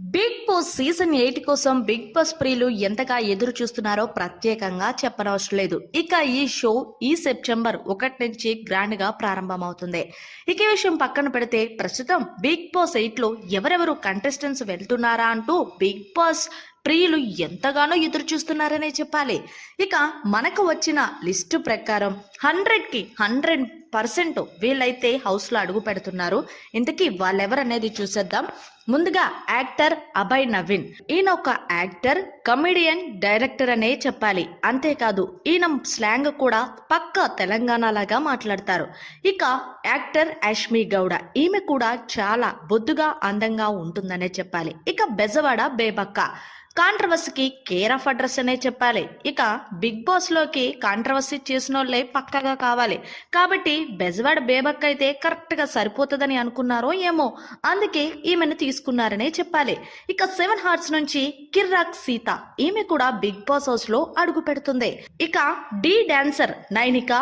Big boss season eight కోసం big boss ప్రియులు ఎంతగా ఎదురు చూస్తున్నారో ప్రత్యేకంగా చెప్పనవసరం లేదు. ఇక ఈ షో ఈ సెప్టెంబర్ ఒకటి నుంచి గ్రాండ్గా ప్రారంభమవుతుంది. ఇక విషయం పక్కన పెడితే ప్రస్తుతం బిగ్ బాస్ ఎయిట్లో ఎవరెవరు కంటెస్టెంట్స్ వెళ్తున్నారా అంటూ బిగ్ బాస్ ప్రియులు ఎంతగానో ఎదురు చూస్తున్నారనే చెప్పాలి. ఇక మనకు వచ్చిన లిస్టు ప్రకారం హండ్రెడ్కి హండ్రెడ్ పర్సెంట్ వీళ్ళైతే హౌస్లో అడుగు పెడుతున్నారు. ఇంతకీ వాళ్ళెవరనేది చూసేద్దాం. ముందుగా యాక్టర్ అభయ్ నవీన్. ఈయన ఒక యాక్టర్ కమెడియన్ డైరెక్టర్ అనే చెప్పాలి. అంతేకాదు ఈయన స్లాంగ్ కూడా పక్క తెలంగాణ లాగా మాట్లాడతారు. ఇక యాక్టర్ అష్మి గౌడ ఈమె కూడా చాలా బొద్దుగా అందంగా ఉంటుందనే చెప్పాలి. ఇక బెజవాడ బేబక్క కాంట్రవర్సీకి కేర్ ఆఫ్ అడ్రస్ అనే చెప్పాలి. ఇక బిగ్ బాస్లోకి కాంట్రవర్సీ చేసిన వాళ్ళే పక్కగా కావాలి. కాబట్టి బెజవాడ బేబక్ అయితే కరెక్ట్గా సరిపోతుందని అనుకున్నారో ఏమో. అందుకే ఈమెను తీసుకున్నారనే చెప్పాలి. ఇక సెవెన్ హార్ట్స్ నుంచి కిర్రాక్ సీత ఈమె కూడా బిగ్ బాస్ హౌస్లో అడుగు పెడుతుంది. ఇక డి డాన్సర్ నైనిక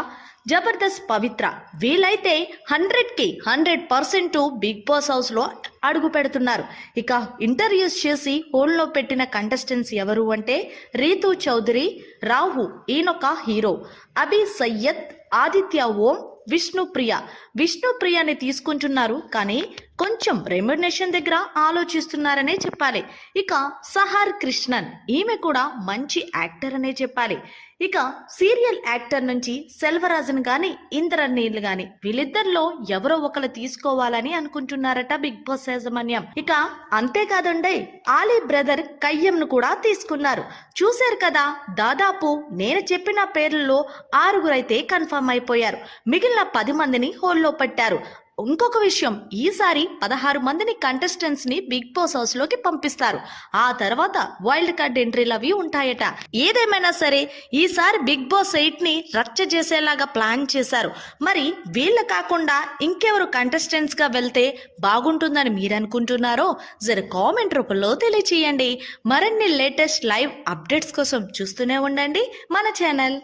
జబర్దస్త్ పవిత్ర వీలైతే హండ్రెడ్కి హండ్రెడ్ పర్సెంట్ బిగ్ బాస్ హౌస్లో అడుగు పెడుతున్నారు. ఇక ఇంటర్వ్యూస్ చేసి హోల్డ్లో పెట్టిన కంటెస్టెంట్స్ ఎవరు అంటే రీతు చౌదరి రాహు ఈయనొక హీరో అభి సయ్యద్ ఆదిత్య ఓం విష్ణుప్రియ. విష్ణుప్రియని తీసుకుంటున్నారు కానీ కొంచెం రెమ్యునేషన్ దగ్గర ఆలోచిస్తున్నారనే చెప్పాలి. ఇక సహార్ కృష్ణన్ ఈమె కూడా మంచి యాక్టర్ అనే చెప్పాలి. ఇక సీరియల్ యాక్టర్ నుంచి సెల్వరాజన్ గాని ఇంద్రనీల్ గాని వీళ్ళిద్దరిలో ఎవరో ఒకరు తీసుకోవాలని అనుకుంటున్నారట బిగ్ బాస్ యాజమాన్యం. ఇక అంతేకాదండి ఆలీ బ్రదర్ కయ్యంను కూడా తీసుకున్నారు. చూశారు కదా దాదాపు నేను చెప్పిన పేర్లలో ఆరుగురైతే కన్ఫర్మ్ అయిపోయారు. మిగిలిన పది మందిని హోల్లో పెట్టారు. ఇంకొక విషయం. ఈసారి పదహారు మందిని కంటెస్టెంట్స్ని బిగ్ బాస్ హౌస్లోకి పంపిస్తారు. ఆ తర్వాత వైల్డ్ కార్డ్ ఎంట్రీలు అవి ఉంటాయట. ఏదేమైనా సరే ఈసారి బిగ్ బాస్ ఎయిట్ని రచ్చ చేసేలాగా ప్లాన్ చేశారు. మరి వీళ్ళ కాకుండా ఇంకెవరు కంటెస్టెంట్స్గా వెళ్తే బాగుంటుందని మీరు అనుకుంటున్నారో జర కామెంట్ రూపంలో తెలియచేయండి. మరిన్ని లేటెస్ట్ లైవ్ అప్డేట్స్ కోసం చూస్తూనే ఉండండి మన ఛానల్